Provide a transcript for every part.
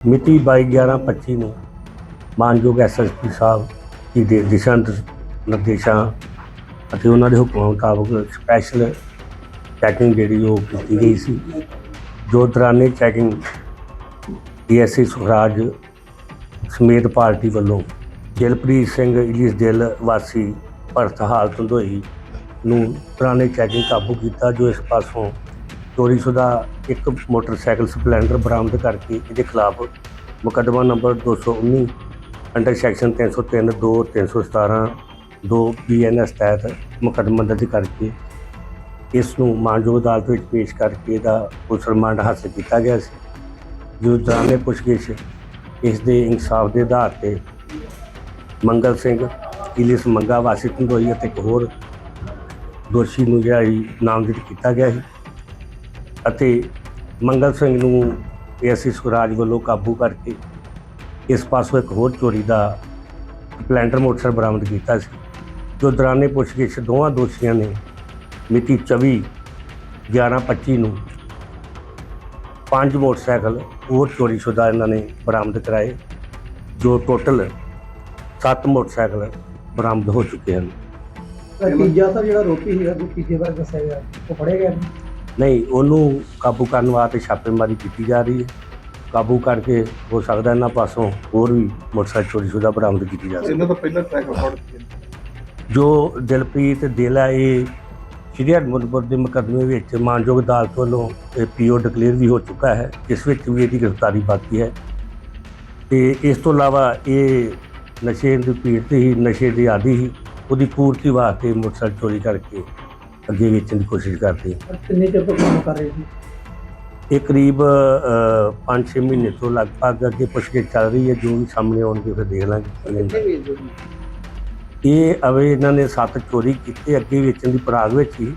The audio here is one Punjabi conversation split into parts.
ਮਿਤੀ 22/11/25 ਨੂੰ ਮਾਨਯੋਗ ਐਸਐਸਪੀ ਸਾਹਿਬ ਦੀ ਦੇ ਦਿਸ਼ਾ ਨਿਰਦੇਸ਼ਾਂ ਅਤੇ ਉਹਨਾਂ ਦੇ ਹੁਕਮਾਂ ਮੁਤਾਬਕ ਸਪੈਸ਼ਲ ਚੈਕਿੰਗ ਜਿਹੜੀ ਉਹ ਕੀਤੀ ਗਈ ਸੀ। ਜੋ ਦੌਰਾਨੇ ਚੈਕਿੰਗ ਡੀਐਸਸੀ ਸੁਖਰਾਜ ਸਮੇਤ ਪਾਰਟੀ ਵੱਲੋਂ ਦਿਲਪ੍ਰੀਤ ਸਿੰਘ ਇਲਿਸ ਦਿਲ ਵਾਸੀ ਭਰਤ ਹਾਲਤ ਧੰਦੋਈ ਨੂੰ ਦੌਰਾਨੇ ਚੈਕਿੰਗ ਕਾਬੂ ਕੀਤਾ, ਜੋ ਇਸ ਪਾਸੋਂ ਚੋਰੀਸ਼ੁਦਾ ਇੱਕ ਮੋਟਰਸਾਈਕਲ ਸਪਲੈਂਡਰ ਬਰਾਮਦ ਕਰਕੇ ਇਹਦੇ ਖਿਲਾਫ ਮੁਕੱਦਮਾ ਨੰਬਰ 219 ਅੰਡਰ ਸੈਕਸ਼ਨ 303 2 317 2 ਬੀਐਨਐਸ ਤਹਿਤ ਮੁਕੱਦਮਾ ਦਰਜ ਕਰਕੇ ਇਸ ਨੂੰ ਮਾਨਯੋਗ ਅਦਾਲਤ ਵਿੱਚ ਪੇਸ਼ ਕਰਕੇ ਇਹਦਾ ਪੁਲਿਸ ਰਿਮਾਂਡ ਹਾਸਲ ਕੀਤਾ ਗਿਆ ਸੀ। ਜੋ ਦੌਰਾਨੇ ਪੁੱਛਗਿੱਛ ਇਸ ਦੇ ਇਨਸਾਫ ਦੇ ਆਧਾਰ ਤੇ ਮੰਗਲ ਸਿੰਘ ਇਲਿਸ ਮੰਗਾ ਵਾਸੀ ਧੰਦੋਈ ਅਤੇ ਇੱਕ ਹੋਰ ਦੋਸ਼ੀ ਨੂੰ ਜਿਹੜਾ ਸੀ ਨਾਮਜ਼ਦ ਕੀਤਾ ਗਿਆ ਸੀ। ਅਤੇ ਮੰਗਲ ਸਿੰਘ ਨੂੰ ਏਐਸਸੀ ਸੁਰਾਜ ਵੱਲੋਂ ਕਾਬੂ ਕਰਕੇ ਇਸ ਪਾਸੋਂ ਇੱਕ ਹੋਰ ਚੋਰੀ ਦਾ ਸਪਲੈਂਡਰ ਮੋਟਰਸਾਈਕਲ ਬਰਾਮਦ ਕੀਤਾ ਸੀ, ਜੋ ਦੌਰਾਨੇ ਪੁੱਛਗਿੱਛ ਦੋਵਾਂ ਦੋਸ਼ੀਆਂ ਨੇ ਮਿਤੀ 24 11/25 ਨੂੰ ਪੰਜ ਮੋਟਰਸਾਈਕਲ ਹੋਰ ਚੋਰੀ ਸ਼ੁਦਾ ਇਹਨਾਂ ਨੇ ਬਰਾਮਦ ਕਰਾਏ, ਜੋ ਟੋਟਲ 7 ਮੋਟਰਸਾਈਕਲ ਬਰਾਮਦ ਹੋ ਚੁੱਕੇ ਹਨ। ਤੀਜਾ ਤਾਂ ਜਿਹੜਾ ਰੋਪੀ ਸੀਗਾ ਜੋ ਤੀਜੇ ਵਾਰ ਦੱਸਿਆ ਗਿਆ ਉਹ ਫੜਿਆ ਗਿਆ ਨਹੀਂ? ਉਹਨੂੰ ਕਾਬੂ ਕਰਨ ਵਾਸਤੇ ਛਾਪੇਮਾਰੀ ਕੀਤੀ ਜਾ ਰਹੀ ਹੈ। ਕਾਬੂ ਕਰਕੇ ਹੋ ਸਕਦਾ ਇਹਨਾਂ ਪਾਸੋਂ ਹੋਰ ਵੀ ਮੋਟਰਸਾਈਕਲ ਚੋਰੀਸ਼ੁਦਾ ਬਰਾਮਦ ਕੀਤੀ ਜਾ ਸਕੇ। ਇਹਨਾਂ ਦਾ ਪਹਿਲਾ ਟਰੈਕ ਰਿਕਾਰਡ ਜੋ ਦਿਲਪ੍ਰੀਤ ਦੇਲਾ ਇਹ ਸ਼੍ਰੀ ਹਰਮੰਦਪੁਰ ਦੇ ਮੁਕੱਦਮੇ ਵਿੱਚ ਮਾਨਯੋਗ ਅਦਾਲਤ ਵੱਲੋਂ ਪੀਓ ਡਿਕਲੇਅਰ ਵੀ ਹੋ ਚੁੱਕਾ ਹੈ ਜਿਸ ਵਿੱਚ ਵੀ ਇਹਦੀ ਗ੍ਰਿਫਤਾਰੀ ਬਾਕੀ ਹੈ। ਤੇ ਇਸ ਤੋਂ ਇਲਾਵਾ ਇਹ ਨਸ਼ੇ ਦੀ ਪੀੜਤ ਹੀ ਨਸ਼ੇ ਦੀ ਆਦੀ ਹੀ ਉਹਦੀ ਪੂਰਤੀ ਵਾਸਤੇ ਮੋਟਰਸਾਈਕਲ ਚੋਰੀ ਕਰਕੇ ਅੱਗੇ ਵੇਚਣ ਦੀ ਕੋਸ਼ਿਸ਼ ਕਰਦੇ। ਪਰ ਕਿੰਨੇ ਚਿਰ ਤੋਂ ਕੰਮ ਕਰ ਰਹੇ ਸੀ ਇਹ ਕਰੀਬ 5-6 ਮਹੀਨੇ ਤੋਂ ਲਗਭਗ ਅੱਗੇ ਪੁੱਛਗਿੱਛ ਚੱਲ ਰਹੀ ਹੈ। ਜੋ ਵੀ ਸਾਹਮਣੇ ਆਉਣਗੇ ਫਿਰ ਦੇਖ ਲਾਂਗੇ। ਇਹ ਅਵੇ ਇਹਨਾਂ ਨੇ ਸੱਤ ਚੋਰੀ ਕੀਤੇ ਅੱਗੇ ਵੇਚਣ ਦੀ ਪਰਾਗ ਵਿੱਚ ਹੀ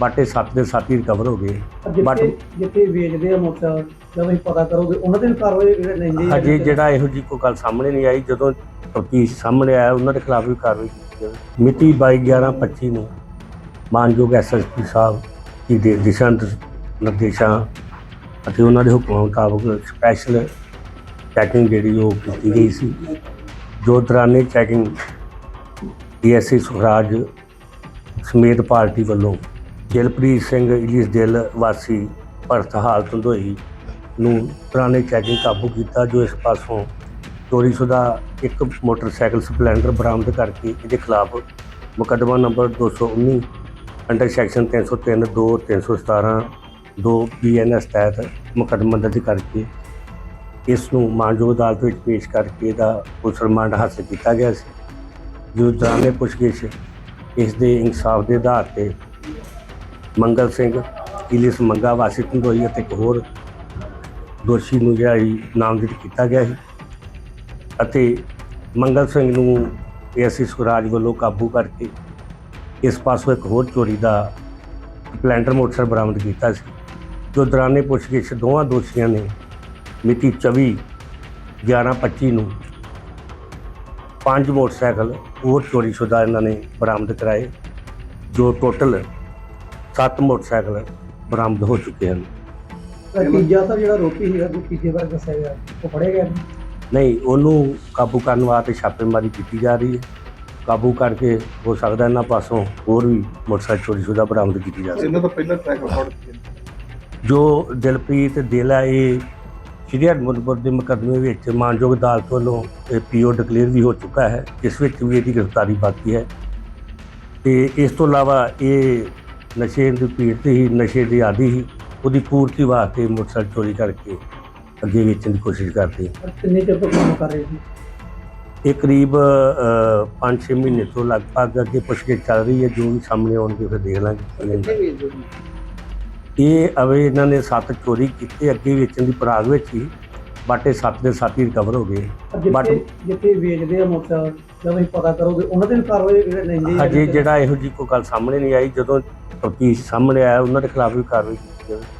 ਬਾਟੇ ਸੱਤ ਦੇ ਸੱਤ ਹੀ ਰਿਕਵਰ ਹੋ ਗਏ। ਬਟ ਜਿੱਥੇ ਵੇਚਦੇ ਆ ਮੋਟਰਸਾਈਕਲ ਜਦੋਂ ਤੁਸੀਂ ਪਤਾ ਕਰੋਗੇ ਉਹਨਾਂ ਦੇ ਵੀ ਕਾਰਵਾਈ ਜਿਹੜੇ ਲੈਂਦੇ ਹਜੇ ਜਿਹੜਾ ਇਹੋ ਜੀ ਕੋਈ ਗੱਲ ਸਾਹਮਣੇ ਨਹੀਂ ਆਈ। ਜਦੋਂ ਤਫਤੀਸ਼ ਸਾਹਮਣੇ ਆਇਆ ਉਹਨਾਂ ਦੇ ਖਿਲਾਫ ਵੀ ਕਾਰਵਾਈ ਕੀਤੀ ਜਾਵੇ। ਮਿਤੀ 22/11/25 ਨੂੰ ਮਾਨਯੋਗ ਐਸਐਸਪੀ ਸਾਹਿਬ ਦੀ ਦੇ ਦਿਸ਼ਾ ਨਿਰਦੇਸ਼ਾਂ ਅਤੇ ਉਹਨਾਂ ਦੇ ਹੁਕਮਾਂ ਮੁਤਾਬਕ ਸਪੈਸ਼ਲ ਚੈਕਿੰਗ ਜਿਹੜੀ ਉਹ ਕੀਤੀ ਗਈ ਸੀ। ਜੋ ਦੌਰਾਨੇ ਚੈਕਿੰਗ ਡੀਐਸਸੀ ਸੁਖਰਾਜ ਸਮੇਤ ਪਾਰਟੀ ਵੱਲੋਂ ਦਿਲਪ੍ਰੀਤ ਸਿੰਘ ਇਲਿਸ ਦਿਲ ਵਾਸੀ ਭਰਤ ਹਾਲਤ ਧੰਦੋਈ ਨੂੰ ਪੁਰਾਣੇ ਚੈਕਿੰਗ ਕਾਬੂ ਕੀਤਾ, ਜੋ ਇਸ ਪਾਸੋਂ ਚੋਰੀਸ਼ੁਦਾ ਇੱਕ ਮੋਟਰਸਾਈਕਲ ਸਪਲੈਂਡਰ ਬਰਾਮਦ ਕਰਕੇ ਇਹਦੇ ਖਿਲਾਫ ਮੁਕੱਦਮਾ ਨੰਬਰ 219 ਅੰਡਰ ਸੈਕਸ਼ਨ 303 2 317 2 ਬੀਐਨਐਸ ਤਹਿਤ ਮੁਕੱਦਮਾ ਦਰਜ ਕਰਕੇ ਇਸ ਨੂੰ ਮਾਨਯੋਗ ਅਦਾਲਤ ਵਿੱਚ ਪੇਸ਼ ਕਰਕੇ ਇਹਦਾ ਪੁਲਿਸ ਰਿਮਾਂਡ ਹਾਸਲ ਕੀਤਾ ਗਿਆ ਸੀ। ਜੋ ਦੌਰਾਨੇ ਪੁੱਛਗਿੱਛ, ਇਸ ਦੇ ਇਨਸਾਫ ਦੇ ਆਧਾਰ ਤੇ ਮੰਗਲ ਸਿੰਘ ਇਲਿਸ ਮੰਗਾ ਵਾਸੀ ਧੰਦੋਈ ਅਤੇ ਇੱਕ ਹੋਰ ਦੋਸ਼ੀ ਨੂੰ ਜਿਹੜਾ ਸੀ, ਨਾਮਜ਼ਦ ਕੀਤਾ ਗਿਆ ਸੀ ਅਤੇ ਮੰਗਲ ਸਿੰਘ ਨੂੰ ਏਐਸਸੀ ਸੁਰਾਜ ਵੱਲੋਂ ਕਾਬੂ ਕਰਕੇ ਇਸ ਪਾਸੋਂ ਇੱਕ ਹੋਰ ਚੋਰੀ ਦਾ ਸਪਲੈਂਡਰ ਮੋਟਰਸਾਈਕਲ ਬਰਾਮਦ ਕੀਤਾ ਸੀ ਜੋ ਦੌਰਾਨੇ ਪੁੱਛਗਿੱਛ ਦੋਵਾਂ ਦੋਸ਼ੀਆਂ ਨੇ ਮਿਤੀ 24 11/25 ਨੂੰ ਪੰਜ ਮੋਟਰਸਾਈਕਲ ਹੋਰ ਚੋਰੀਸ਼ੁਦਾ ਇਹਨਾਂ ਨੇ ਬਰਾਮਦ ਕਰਾਏ ਜੋ ਟੋਟਲ 7 ਮੋਟਰਸਾਈਕਲ ਬਰਾਮਦ ਹੋ ਚੁੱਕੇ ਹਨ ਤੀਜਾ ਤਾਂ ਜਿਹੜਾ ਰੋਪੀ ਸੀਗਾ ਜੋ ਤੀਜੇ ਵਾਰ ਦੱਸਿਆ ਗਿਆ ਉਹ ਫੜਿਆ ਗਿਆ? ਨਹੀਂ ਉਹਨੂੰ ਕਾਬੂ ਕਰਨ ਵਾਸਤੇ ਛਾਪੇਮਾਰੀ ਕੀਤੀ ਜਾ ਰਹੀ ਹੈ ਕਾਬੂ ਕਰਕੇ ਹੋ ਸਕਦਾ ਇਹਨਾਂ ਪਾਸੋਂ ਹੋਰ ਵੀ ਮੋਟਰਸਾਈਕਲ ਚੋਰੀਸ਼ੁਦਾ ਬਰਾਮਦ ਕੀਤੀ ਜਾ ਸਕੇ। ਇਹਨਾਂ ਦਾ ਪਹਿਲਾ ਟਰੈਕ ਰਿਕਾਰਡ ਜੋ ਦਿਲਪ੍ਰੀਤ ਦੇਲਾ ਇਹ ਸ਼੍ਰੀ ਹਰਮੰਦਪੁਰ ਦੇ ਮੁਕੱਦਮੇ ਵਿੱਚ ਮਾਨਯੋਗ ਅਦਾਲਤ ਵੱਲੋਂ ਪੀਓ ਡਿਕਲੇਅਰ ਵੀ ਹੋ ਚੁੱਕਾ ਹੈ ਜਿਸ ਵਿੱਚ ਵੀ ਇਹਦੀ ਗ੍ਰਿਫਤਾਰੀ ਬਾਕੀ ਹੈ। ਤੇ ਇਸ ਤੋਂ ਇਲਾਵਾ ਇਹ ਨਸ਼ੇ ਦੀ ਪੀੜਤ ਹੀ ਨਸ਼ੇ ਦੀ ਆਦੀ ਹੀ ਉਹਦੀ ਪੂਰਤੀ ਵਾਸਤੇ ਮੋਟਰਸਾਈਕਲ ਚੋਰੀ ਕਰਕੇ ਅੱਗੇ ਵੇਚਣ ਦੀ ਕੋਸ਼ਿਸ਼ ਕਰਦੇ ਕਿੰਨੇ ਚਿਰ ਤੋਂ ਕੰਮ ਕਰ ਰਹੇ ਸੀ ਇਹ ਕਰੀਬ 5-6 ਮਹੀਨੇ ਤੋਂ ਲਗਭਗ ਅੱਗੇ ਪੁੱਛਗਿੱਛ ਚੱਲ ਰਹੀ ਹੈ ਜੋ ਵੀ ਸਾਹਮਣੇ ਆਉਣਗੇ ਫਿਰ ਦੇਖ ਲਾਂਗੇ। ਇਹ ਅਵੇ ਇਹਨਾਂ ਨੇ ਸੱਤ ਚੋਰੀ ਕੀਤੇ ਅੱਗੇ ਵੇਚਣ ਦੀ ਪਰਾਗ ਵਿੱਚ ਹੀ ਬਾਟੇ ਸੱਤ ਦੇ ਸੱਤ ਹੀ ਰਿਕਵਰ ਹੋ ਗਏ। ਬਟ ਜਿੱਥੇ ਵੇਚਦੇ ਆ ਮੋਟਰਸਾਈਕਲ ਜਦੋਂ ਤੁਸੀਂ ਪਤਾ ਕਰੋਗੇ ਉਹਨਾਂ ਦੇ ਵੀ ਕਾਰਵਾਈ ਜਿਹੜੇ ਲੈਂਦੇ ਹਜੇ ਜਿਹੜਾ ਇਹੋ ਜੀ ਕੋਈ ਗੱਲ ਸਾਹਮਣੇ ਨਹੀਂ ਆਈ ਜਦੋਂ ਤਫਤੀਸ਼ ਸਾਹਮਣੇ ਆਇਆ ਉਹਨਾਂ ਦੇ ਖਿਲਾਫ ਵੀ ਕਾਰਵਾਈ ਕੀਤੀ ਜਾਵੇ।